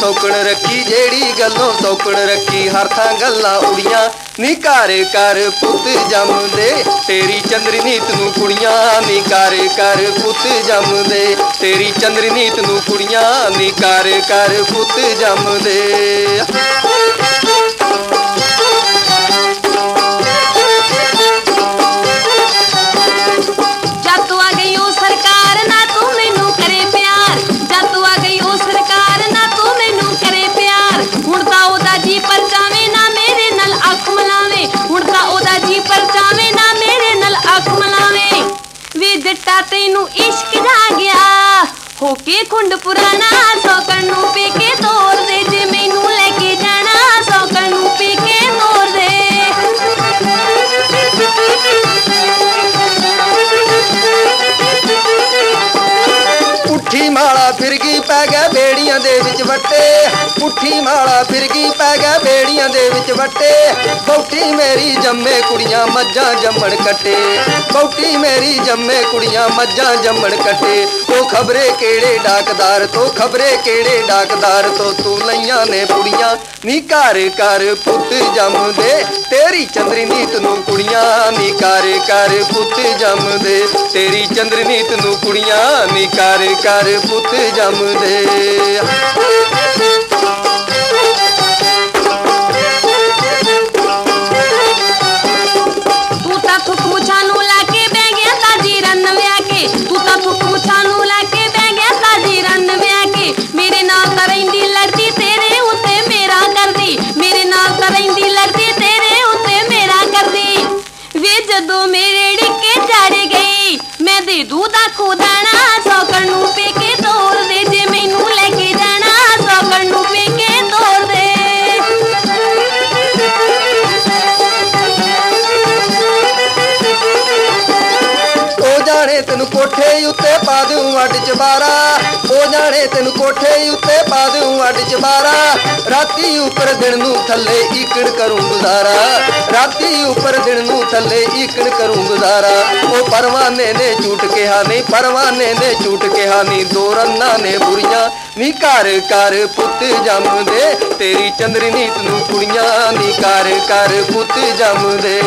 ਸੌਕਣ ਰੱਖੀ, ਜਿਹੜੀ ਗੱਲੋਂ ਸੌਕਣ ਰੱਖੀ, ਹਰ ਥਾਂ ਗੱਲਾਂ ਉੜੀਆਂ ਨੀ ਘਰ ਕਰ ਪੁੱਤ ਜੰਮਦੇ, ਤੇਰੀ ਚੰਦਰੀਨੀਤ ਨੂੰ ਕੁੜੀਆਂ, ਨੀ ਘਰ ਕਰ ਪੁੱਤ ਜੰਮਦੇ, ਤੇਰੀ ਚੰਦਰੀ ਨੂੰ ਕੁੜੀਆਂ, ਨੀ ਘਰ ਕਰ ਪੁੱਤ ਜੰਮਦੇ। ਤੈਨੂੰ ਇਸ਼ਕ ਜਾ ਗਿਆ। ਹੋ ਕੇ ਖੁੰਡ ਪੁਰਾਣਾ ਸੌਕਣ ਪੁੱਠੀ ਮਾਲਾ ਫਿਰ ਗਈ ਪੈ ਗਿਆ ਬੇੜੀਆਂ ਦੇ ਵਿੱਚ ਵੱਟੇ? ਪੁੱਠੀ ਮਾਲਾ ਫਿਰ ਗਈ ਪੈ ਗਿਆ ਬੇੜੀਆਂ ਦੇ ਵਿੱਚ ਵੱਟੇ? ਬੌਟੀ ਮੇਰੀ ਜੰਮੇ ਕੁੜੀਆਂ ਮੱਝਾਂ ਜੰਮਣ ਕੱਟੇ। ਬੌਟੀ ਮੇਰੀ ਜੰਮੇ ਕੁੜੀਆਂ ਮੱਝਾਂ ਜੰਮਣ ਕੱਟੇ। ਉਹ ਖਬਰੇ ਕਿਹੜੇ ਡਾਕਦਾਰ ਤੋਂ, ਖਬਰੇ ਕਿਹੜੇ ਡਾਕਦਾਰ ਤੋਂ ਤੂੰ ਲਈਆਂ ਨੇ ਕੁੜੀਆਂ? ਨੀ ਘਰ ਘਰ ਪੁੱਤ ਜੰਮਦੇ, ਤੇਰੀ ਚੰਦਰੀ ਨੂੰ ਕੁੜੀਆਂ ਨੀ ਘਰ ਘਰ ਪੁੱਤ ਜੰਮਦੇ। ਤੇਰੀ ਚੰਦਰੀ ਨੂੰ ਕੁੜੀਆਂ ਨੀ ਘਰ ਘਰ ਪੁੱਤ ਜੰਮਦੇ ਤੂੰ ਤਾਂ ਥੁੱਕ ਮੁੱਛਾਂ ਨੂੰ ਲਾ ਕੇ ਬਹਿ ਗਿਆ ਤਾਜੀ ਰੰਨ ਵਿਆਹ ਕੇ। ਤੂੰ ਤਾਂ ਥੁੱਕ ਮੁੱਛਾਂ ਨੂੰ ਲਾ ਕੇ ਬਹਿ ਗਿਆ ਤਾਜੀ ਰੰਨ ਵਿਆਹ ਕੇ। ਮੇਰੇ ਨਾਲ ਤਾਂ ਲੜਦੀ ਤੇਰੇ ਉੱਤੇ ਮੇਰਾ ਕਰਦੀ। ਮੇਰੇ ਨਾਲ ਤਾਂ ਰਹਿੰਦੀ ਲੜਦੀ ਤੇਰੇ ਉੱਤੇ ਮੇਰਾ ਕਰਦੀ। ਵੇ ਜਦੋਂ ਮੇਰੇ ਡਿੱਕੇ ਚੜ ਗਈ, ਮੈਂ ਦੇ ਦੂ ਦਾ ਜਾਣੇ ਤੈਨੂੰ ਕੋਠੇ ਉੱਤੇ ਪਾ ਦੂੰ ਅੱਡ ਚਬਾਰਾ। ਉਹ ਜਾਣੇ ਤੈਨੂੰ ਕੋਠੇ ਉੱਤੇ ਪਾ ਦੂੰ ਅੱਡ ਚਬਾਰਾ। ਰਾਤੀ ਉੱਪਰ ਦਿਨ ਨੂੰ ਥੱਲੇ ਈਕਣ ਕਰੂੰ ਗੁਜ਼ਾਰਾ। ਰਾਤੀ ਉੱਪਰ ਦਿਨ ਨੂੰ ਥੱਲੇ ਈਕਣ ਕਰੂੰ ਗੁਜ਼ਾਰਾ। ਉਹ ਪਰਵਾਨੇ ਨੇ ਝੂਠ ਕਿਹਾ ਨਹੀਂ, ਪਰਵਾਨੇ ਨੇ ਝੂਠ ਕਿਹਾ ਨਹੀਂ। ਦੋ ਰੰਨਾਂ ਨੇ ਬੁਰੀਆਂ, ਨੀ ਘਰ ਘਰ ਪੁੱਤ ਜੰਮਦੇ। ਤੇਰੀ ਚੰਦਰੀ ਤੈਨੂੰ ਕੁੜੀਆਂ ਨੀ ਘਰ ਘਰ ਪੁੱਤ ਜੰਮਦੇ।